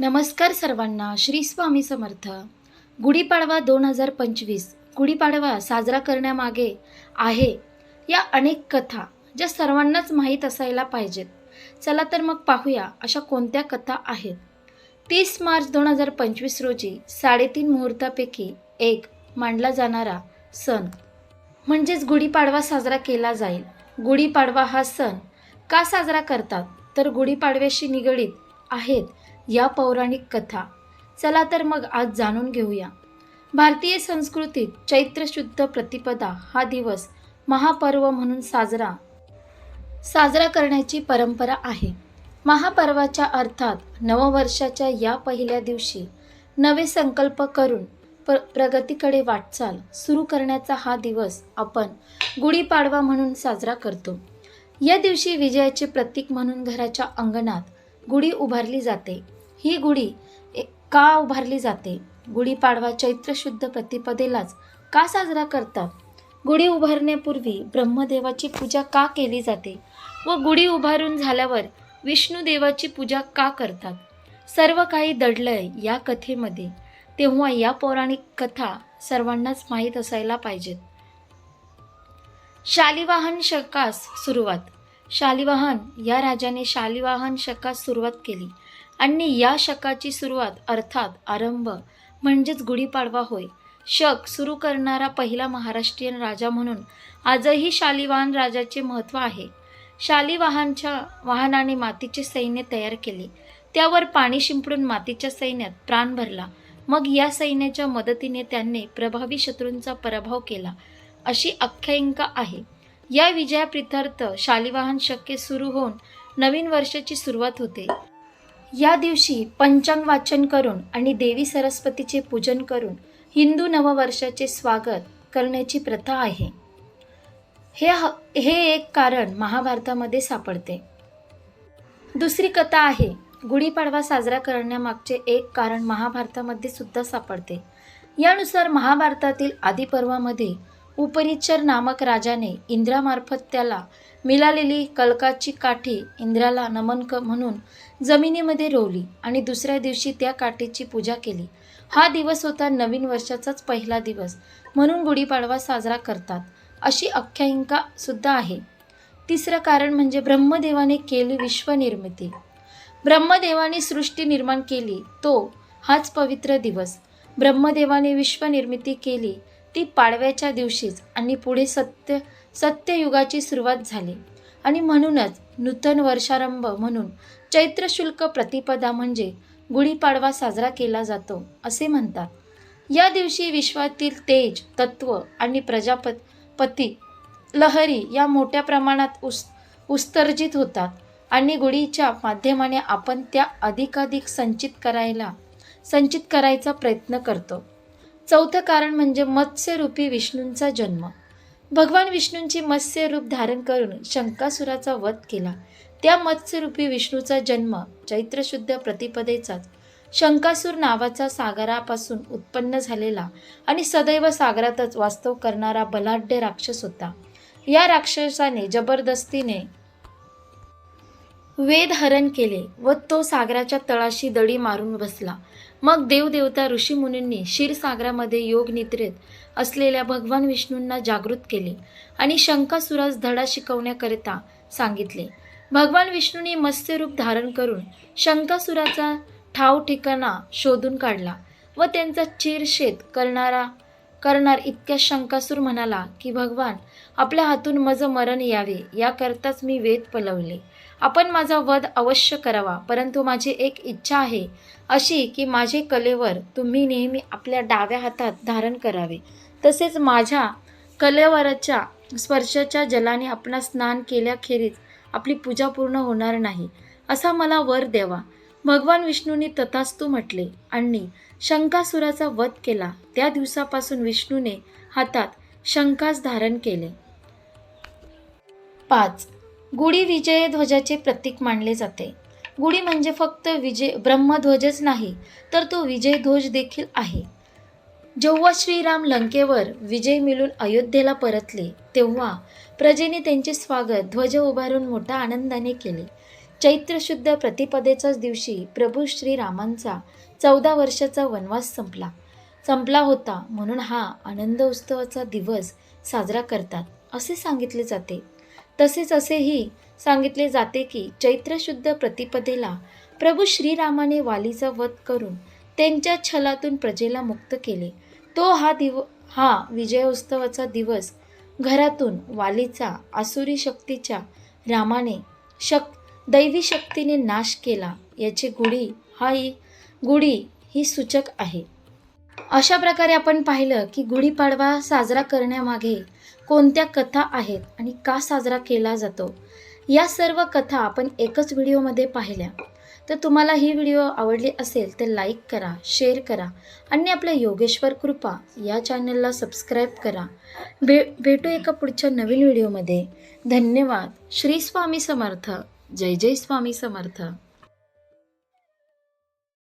नमस्कार सर्वांना श्री स्वामी समर्थ. गुढीपाडवा दोन हजार पंचवीस गुढीपाडवा साजरा करण्यामागे आहे या अनेक कथा ज्या सर्वांनाच माहीत असायला पाहिजेत. चला तर मग पाहूया अशा कोणत्या कथा आहेत. तीस मार्च दोन हजार पंचवीस रोजी साडेतीन मुहूर्तापैकी एक मानला जाणारा सण. म्हणजेच गुढीपाडवा साजरा केला जाईल. गुढीपाडवा हा सण का साजरा करतात? तर गुढीपाडव्याशी निगडीत आहेत या पौराणिक कथा. चला तर मग आज जाणून घेऊया. भारतीय संस्कृतीत चैत्र शुद्ध प्रतिपदा हा दिवस महापर्व म्हणून साजरा साजरा करण्याची परंपरा आहे. महापर्वाच्या अर्थात नववर्षाच्या या पहिल्या दिवशी नवे संकल्प करून प्र प्रगतीकडे वाटचाल सुरू करण्याचा हा दिवस आपण गुढीपाडवा म्हणून साजरा करतो. या दिवशी विजयाचे प्रतीक म्हणून घराच्या अंगणात गुढी उभारली जाते. ही गुढी का उभारली जाते? गुढीपाडवा चैत्र शुद्ध प्रतिपदेलाच का साजरा करतात? गुढी उभारण्यापूर्वी ब्रह्मदेवाची पूजा का केली जाते व गुढी उभारून झाल्यावर विष्णुदेवाची पूजा का करतात? सर्व काही दडलंय या कथेमध्ये. तेव्हा या पौराणिक कथा सर्वांनाच माहीत असायला पाहिजेत. शालिवाहन शकास सुरुवात. शालिवाहन या राजाने शालिवाहन शकास सुरुवात केली. आणि या शकाची सुरुवात अर्थात आरंभ म्हणजेच गुढीपाडवा होय. शक सुरू करणारा पहिला महाराष्ट्रीयन राजा म्हणून आजही शालिवाहन राजाचे महत्त्व आहे. शालिवाहनच्या वाहनाने मातीचे सैन्य तयार केले. त्यावर पाणी शिंपडून मातीच्या सैन्यात प्राण भरला. मग या सैन्याच्या मदतीने त्यांनी प्रभावी शत्रूंचा पराभव केला. अशी आख्यायिका आहे. या विजयाप्रित्यर्थ शालिवाहन शक्य सुरू होऊन नवीन वर्षाची सुरुवात होते. या दिवशी पंचांग वाचन करून आणि देवी सरस्वतीचे पूजन करून हिंदू नववर्षाचे स्वागत करण्याची प्रथा आहे. हे हे एक कारण महाभारतामध्ये सापडते. दुसरी कथा आहे गुढीपाडवा साजरा करण्यामागचे एक कारण महाभारतामध्ये सुद्धा सापडते. यानुसार महाभारतातील आदिपर्वामध्ये उपरिचर नामक राजाने इंद्रामार्फत त्याला मिळालेली कलकाची काठी इंद्राला नमन क म्हणून जमिनीमध्ये रोवली आणि दुसऱ्या दिवशी त्या काठीची पूजा केली. हा दिवस होता नवीन वर्षाचाच पहिला दिवस. म्हणून गुढीपाडवा साजरा करतात. अशी आख्यायिका सुद्धा आहे. तिसरं कारण म्हणजे ब्रह्मदेवाने केली विश्वनिर्मिती. ब्रह्मदेवाने सृष्टी निर्माण केली. तो हाच पवित्र दिवस. ब्रह्मदेवाने विश्वनिर्मिती केली. ती पाडव्याच्या दिवशीच आणि पुढे सत्य सत्ययुगाची सुरुवात झाली. आणि म्हणूनच नूतन वर्षारंभ म्हणून चैत्र शुल्क प्रतिपदा म्हणजे गुढीपाडवा साजरा केला जातो असे म्हणतात. या दिवशी विश्वातील तेज तत्व आणि प्रजापत पती लहरी या मोठ्या प्रमाणात उस उत्सर्जित होतात आणि गुढीच्या माध्यमाने आपण त्या अधिकाधिक संचित करायला संचित करायचा प्रयत्न करतो. चौथं कारण म्हणजे मत्स्यरूपी विष्णूंचा जन्म. भगवान विष्णूंची मत्स्य रूप धारण करून शंकासुराचा वध केला. त्या मत्स्यरूपी विष्णूचा जन्म चैत्रशुद्ध प्रतिपदेचाच. शंकासूर नावाचा सागरापासून उत्पन्न झालेला आणि सदैव सागरातच वास्तव करणारा बलाढ्य राक्षस होता. या राक्षसाने जबरदस्तीने वेद हरण केले व तो सागराच्या तळाशी दडी मारून बसला. मग देवदेवता ऋषीमुनींनी क्षीरसागरामध्ये योग निद्रेत असलेल्या भगवान विष्णूंना जागृत केले आणि शंकासुरास धडा शिकवण्याकरिता सांगितले. भगवान विष्णूंनी मत्स्यरूप धारण करून शंकासुराचा ठाव ठिकाणा शोधून काढला व त्यांचा चिरशेत करणारा करणार इतक्या शंकासूर म्हणाला की भगवान आपल्या हातून मज मरण यावे याकरताच मी वेद पलवले. आपण माझा वध अवश्य करावा परंतु माझी एक इच्छा आहे अशी की माझे कलेवर तुम्ही नेहमी आपल्या डाव्या हातात धारण करावे. तसेच माझ्या कलेवरच्या स्पर्शाच्या जलाने आपणा स्नान केल्याखेरीज आपली पूजा पूर्ण होणार नाही असा मला वर द्यावा. भगवान विष्णूंनी तथास्तू म्हटले आणि शंकासुराचा वध केला. त्या दिवसापासून विष्णूने हातात शंकास धारण केले. पाच. गुढी विजय ध्वजाचे प्रतीक मानले जाते. गुढी म्हणजे फक्त विजय ब्रह्मध्वजच नाही तर तो विजय ध्वज देखील आहे. जेव्हा श्रीराम लंकेवर विजय मिळून अयोध्येला परतले तेव्हा प्रजेने त्यांचे स्वागत ध्वज उभारून मोठ्या आनंदाने केले. चैत्र शुद्ध प्रतिपदेच्याच दिवशी प्रभू श्रीरामांचा चौदा वर्षाचा वनवास संपला. संपला होता म्हणून हा आनंद उत्सवाचा दिवस साजरा करतात असे सांगितले जाते. तसेच असेही सांगितले जाते की चैत्र शुद्ध प्रतिपदेला प्रभू श्रीरामाने वालीचा वध करून त्यांच्या छलातून प्रजेला मुक्त केले. तो हा दिव हा विजयोत्सवाचा दिवस घरातून वालीचा आसुरी शक्तीच्या रामाने शक दैवी शक्तीने नाश केला. याची गुढी हा ही गुढी ही सूचक आहे. अशा प्रकारे आपण पाहिलं की गुढीपाडवा साजरा करण्यामागे कोणत्या कथा आहेत आणि का साजरा केला जातो? या सर्व कथा आपण एकच व्हिडिओमध्ये पाहिल्या. तर तुम्हाला ही व्हिडिओ आवडली असेल तर लाईक करा शेअर करा आणि आपल्या योगेश्वर कृपा या चॅनलला सबस्क्राईब करा. भे भेटू एका पुढच्या नवीन व्हिडिओमध्ये. धन्यवाद. श्री स्वामी समर्थ. जय जय स्वामी समर्थ.